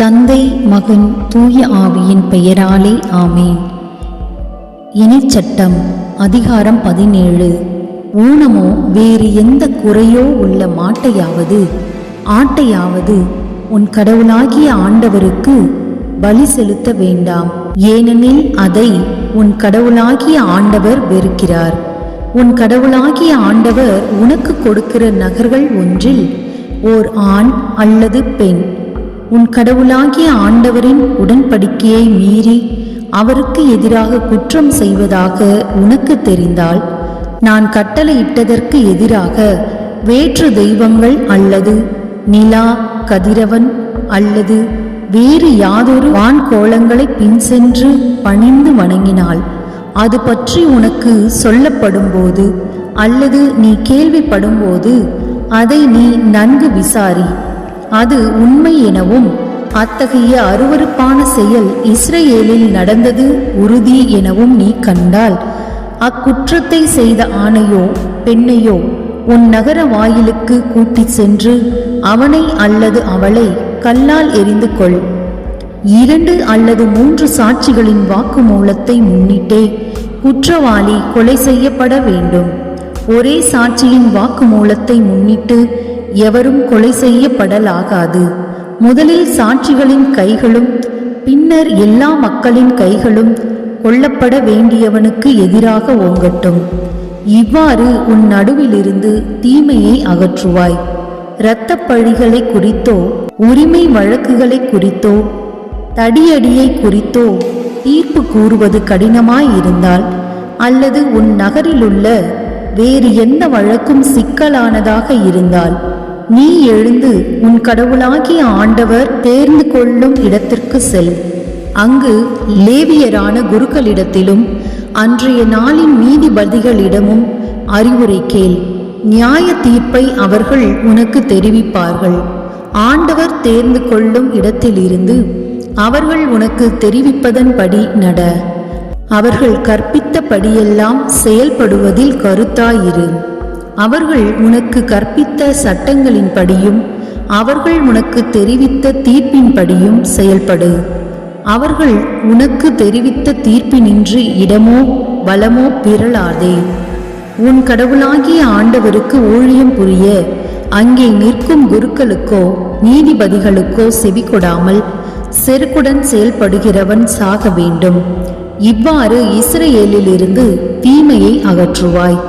தந்தை மகன் தூய ஆவியின் பெயராலே ஆமேன். இணைச்சட்டம் அதிகாரம் பதினேழு. ஊனமோ வேறு எந்த குறையோ உள்ள மாட்டையாவது ஆட்டையாவது உன் கடவுளாகிய ஆண்டவருக்கு பலி செலுத்த வேண்டாம். ஏனெனில் அதை உன் கடவுளாகிய ஆண்டவர் வெறுக்கிறார். உன் கடவுளாகிய ஆண்டவர் உனக்கு கொடுக்கிற நகர்கள் ஒன்றில் ஓர் ஆண் அல்லது பெண். உன் கடவுளாகிய ஆண்டவரின் உடன்படிக்கையை மீறி அவருக்கு எதிராக குற்றம் செய்வதாக உனக்கு தெரிந்தால் நான் கட்டளையிட்டதற்கு எதிராக வேற்று தெய்வங்கள் அல்லது நிலா கதிரவன் அல்லது வேறு யாதொரு வான்கோளங்களை பின் சென்று பணிந்து வணங்கினாள் அது பற்றி உனக்கு சொல்லப்படும்போது அல்லது நீ கேள்விப்படும்போது அதை நீ நன்கு விசாரி. அது உண்மை எனவும் அத்தகைய அருவருப்பான செயல் இஸ்ரேலில் நடந்தது உறுதி எனவும் நீ கண்டால். அக்குற்றத்தை செய்த ஆணையோ பெண்ணையோ உன் நகர வாயிலுக்கு கூட்டிச் சென்று அவனை அல்லது அவளை கல்லால் எறிந்து கொள். இரண்டு அல்லது மூன்று சாட்சிகளின் வாக்குமூலத்தை முன்னிட்டே குற்றவாளி கொலை செய்யப்பட வேண்டும். ஒரே சாட்சியின் வாக்குமூலத்தை முன்னிட்டு எவரும் கொலை செய்யப்படலாகாது. முதலில் சாட்சிகளின் கைகளும் பின்னர் எல்லா மக்களின் கைகளும் கொல்லப்பட வேண்டியவனுக்கு எதிராக ஓங்கட்டும். இவ்வாறு உன் நடுவிலிருந்து தீமையை அகற்றுவாய். இரத்த பழிகளை குறித்தோ உரிமை வழக்குகளை குறித்தோ தடியடியை குறித்தோ தீர்ப்பு கூறுவது கடினமாயிருந்தால் அல்லது உன் நகரிலுள்ள வேறு எந்த வழக்கும் சிக்கலானதாக இருந்தால் நீ எழுந்து உன் கடவுளாகிய ஆண்டவர் தேர்ந்து கொள்ளும் இடத்திற்கு செல். அங்கு லேவியரான குருக்களிடத்திலும் அன்றைய நாளின் நீதிபதிகளிடமும் அறிவுரை கேள். நியாய தீர்ப்பை அவர்கள் உனக்கு தெரிவிப்பார்கள். ஆண்டவர் தேர்ந்து கொள்ளும் இடத்திலிருந்து அவர்கள் உனக்கு தெரிவிப்பதன்படி நட. அவர்கள் கற்பித்தபடியெல்லாம் செயல்படுவதில் கருத்தாயிரு. அவர்கள் உனக்கு கற்பித்த சட்டங்களின்படியும் அவர்கள் உனக்கு தெரிவித்த தீர்ப்பின்படியும் செயல்படு. அவர்கள் உனக்கு தெரிவித்த தீர்ப்பினின்று இடமோ பலமோ பிறளாதே உன் கடவுளாகிய ஆண்டவருக்கு ஊழியம் புரிய அங்கே நிற்கும் குருக்களுக்கோ நீதிபதிகளுக்கோ செவி கொடாமல் செருக்குடன் செயல்படுகிறவன் சாக வேண்டும் இவ்வாறு இஸ்ரேலிலிருந்து தீமையை அகற்றுவாய்.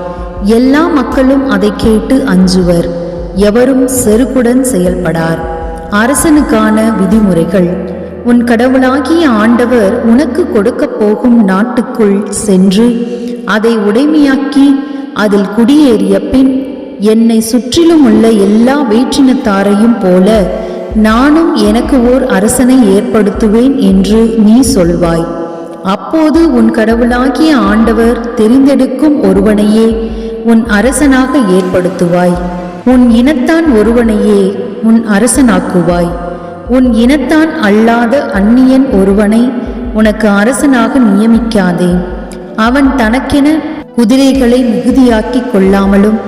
எல்லா மக்களும் அதை கேட்டு அஞ்சுவர். எவரும் செருக்குடன் செயல்படார். அரசனுக்கான விதிமுறைகள். உன் கடவுளாகிய ஆண்டவர் உனக்கு கொடுக்கப் போகும் நாட்டுக்குள் சென்று அதை உடைமையாக்கி அதில் குடியேறிய பின் என்னை சுற்றிலும் உள்ள எல்லா வேற்றினத்தாரையும் போல நானும் எனக்கு ஓர் அரசனை ஏற்படுத்துவேன் என்று நீ சொல்வாய். அப்போது உன் கடவுளாகிய ஆண்டவர் தெரிந்தெடுக்கும் ஒருவனையே உன் அரசனாக ஏற்படுத்துவாய். உன் இனத்தான் ஒருவனையே உன் அரசனாக்குவாய். உன் இனத்தான் அல்லாத அந்நியன் ஒருவனை உனக்கு அரசனாக நியமிக்காதே. அவன் தனக்கென குதிரைகளை மிகுதியாக்கிக் கொள்ளாமலும்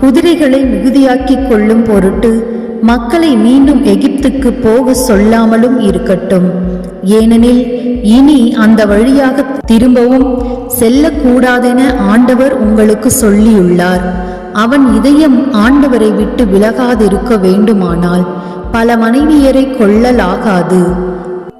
குதிரைகளை மிகுதியாக்கிக் கொள்ளும் பொருட்டு மக்களை மீண்டும் எகிப்துக்கு போக சொல்லாமலும் இருக்கட்டும். ஏனெனில் இனி அந்த வழியாக திரும்பவும் செல்லக்கூடாதென ஆண்டவர் உங்களுக்கு சொல்லியுள்ளார். அவன் இதயம் ஆண்டவரை விட்டு விலகாதிருக்க வேண்டுமானால் பல மனைவியரை கொள்ளலாகாது.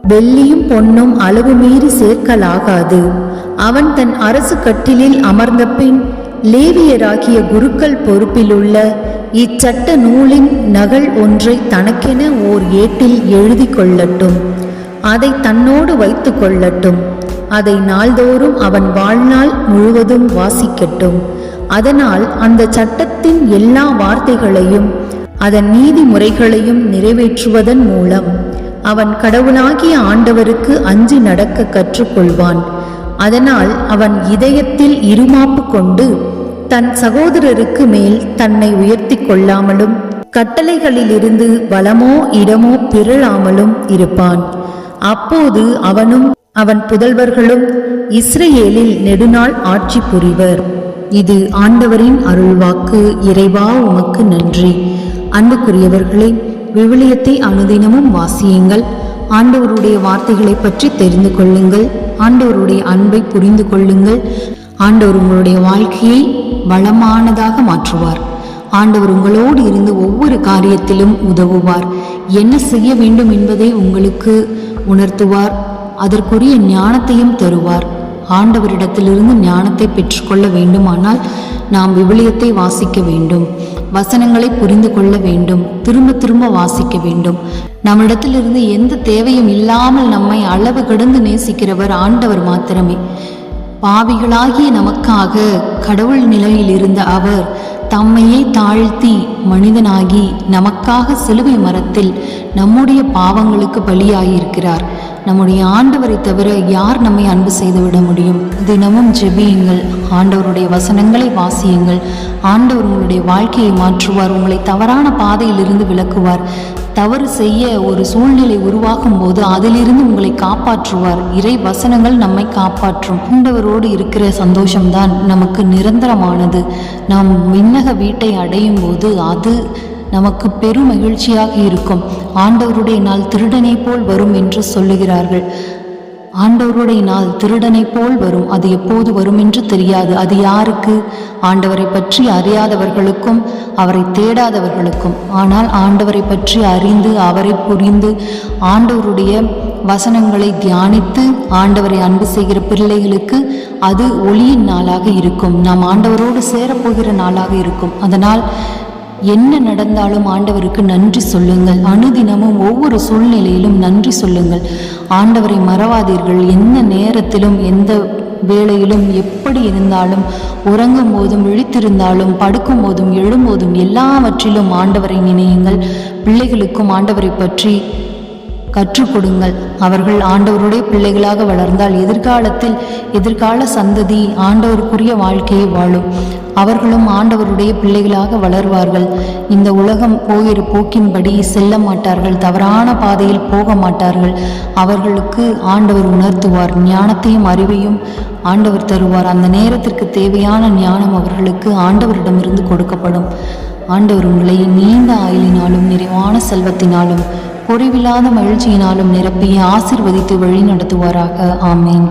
வெள்ளியும் பொன்னும் அளவு மீறி சேர்க்கலாகாது. அவன் தன் அரசு கட்டிலில் அமர்ந்த பின் லேவியராகிய குருக்கள் பொறுப்பிலுள்ள இச்சட்ட நூலின் நகல் ஒன்றை தனக்கென ஓர் ஏட்டில் எழுதி கொள்ளட்டும். அதை தன்னோடு வைத்து கொள்ளட்டும். அதை நாள்தோறும் அவன் வாழ்நாள் முழுவதும் வாசிக்கட்டும். அதனால் அந்த சட்டத்தின் எல்லா வார்த்தைகளையும் அதன் நீதிமுறைகளையும் நிறைவேற்றுவதன் மூலம் அவன் கடவுளாகிய ஆண்டவருக்கு அஞ்சி நடக்க கற்றுக்கொள்வான். அதனால் அவன் இதயத்தில் இருமாப்பு கொண்டு தன் சகோதரருக்கு மேல் தன்னை உயர்த்தி கொள்ளாமலும் கட்டளைகளிலிருந்து வளமோ இடமோ பிறழாமலும் இருப்பான். அப்போது அவனும் அவன் புதல்வர்களும் இஸ்ரேலில் நெடுநாள் ஆட்சி புரிவர். இது ஆண்டவரின் அருள்வாக்கு. இறைவா உமக்கு நன்றி. அன்புக்குரியவர்களே விவிலியத்தை அனுதினமும் வாசியுங்கள். ஆண்டவருடைய வார்த்தைகளை பற்றி தெரிந்து கொள்ளுங்கள். ஆண்டவருடைய அன்பை புரிந்து கொள்ளுங்கள். ஆண்டவர் உங்களுடைய வாழ்க்கையை வளமானதாக மாற்றுவார். ஆண்டவர் உங்களோடு இருந்து ஒவ்வொரு காரியத்திலும் உதவுவார். என்ன செய்ய வேண்டும் என்பதை உங்களுக்கு உணர்த்துவார். அதற்குரிய ஞானத்தையும் தருவார். ஆண்டவரிடத்திலிருந்து ஞானத்தை பெற்றுக்கொள்ள வேண்டுமானால் நாம் விவிலியத்தை வாசிக்க வேண்டும். வசனங்களை புரிந்து கொள்ள வேண்டும். திரும்ப திரும்ப வாசிக்க வேண்டும். நம்மிடத்திலிருந்து எந்த தேவையும் இல்லாமல் நம்மை அளவு கடந்து நேசிக்கிறவர் ஆண்டவர் மாத்திரமே. பாவிகளாகிய நமக்காக கடவுள் நிலையில் இருந்த அவர் தம்மையே தாழ்த்தி மனிதனாகி நமக்காக சிலுவை மரத்தில் நம்முடைய பாவங்களுக்கு பலியாகியிருக்கிறார் நம்முடைய ஆண்டவரை தவிர யார் நம்மை அன்பு செய்துவிட முடியும்? தினமும் ஜெபியுங்கள். ஆண்டவருடைய வசனங்களை வாசியுங்கள். ஆண்டவர் உங்களுடைய வாழ்க்கையை மாற்றுவார். உங்களை தவறான பாதையிலிருந்து விலக்குவார். தவறு செய்ய ஒரு சூழ்நிலை உருவாகும் போது அதிலிருந்து உங்களை காப்பாற்றுவார். இறை வசனங்கள் நம்மை காப்பாற்றும். ஆண்டவரோடு இருக்கிற சந்தோஷம்தான் நமக்கு நிரந்தரமானது. நாம் விண்ணக வீட்டை அடையும் போது அது நமக்கு பெரும் மகிழ்ச்சியாக இருக்கும். ஆண்டவருடைய நாள் திருடனை போல் வரும் என்று சொல்லுகிறார்கள். ஆண்டவருடைய நாள் திருடனை போல் வரும். அது எப்போது வரும் என்று தெரியாது. அது யாருக்கு? ஆண்டவரை பற்றி அறியாதவர்களுக்கும் அவரை தேடாதவர்களுக்கும். ஆனால் ஆண்டவரை பற்றி அறிந்து அவரை புரிந்து ஆண்டவருடைய வசனங்களை தியானித்து ஆண்டவரை அன்பு செய்கிற பிள்ளைகளுக்கு அது ஒளியின் நாளாக இருக்கும். நாம் ஆண்டவரோடு சேரப்போகிற நாளாக இருக்கும். அதனால் என்ன நடந்தாலும் ஆண்டவருக்கு நன்றி சொல்லுங்கள். அனுதினமும் ஒவ்வொரு சூழ்நிலையிலும் நன்றி சொல்லுங்கள். ஆண்டவரை மறவாதீர்கள். எந்த நேரத்திலும் எந்த வேளையிலும் எப்படி இருந்தாலும் உறங்கும் போதும் விழித்திருந்தாலும் படுக்கும் போதும் எழும்போதும் எல்லாவற்றிலும் ஆண்டவரை நினையுங்கள். பிள்ளைகளுக்கும் ஆண்டவரை பற்றி கற்றுக் கொடுங்கள் அவர்கள் ஆண்டவருடைய பிள்ளைகளாக வளர்ந்தால் எதிர்காலத்தில் எதிர்கால சந்ததி ஆண்டவருக்குரிய வாழ்க்கையை வாழும். அவர்களும் ஆண்டவருடைய பிள்ளைகளாக வளர்வார்கள். இந்த உலகம் போகிற போக்கின்படி செல்ல மாட்டார்கள். தவறான பாதையில் போக மாட்டார்கள். அவர்களுக்கு ஆண்டவர் உணர்த்துவார். ஞானத்தையும் அறிவையும் ஆண்டவர் தருவார். அந்த நேரத்திற்கு தேவையான ஞானம் அவர்களுக்கு ஆண்டவரிடமிருந்து கொடுக்கப்படும். ஆண்டவர் உங்களை நீண்ட ஆயுளினாலும் நிறைவான செல்வத்தினாலும் குறைவில்லாத மகிழ்ச்சியினாலும் நிரப்பி ஆசிர்வதித்து வழி நடத்துவாராக ஆமேன்.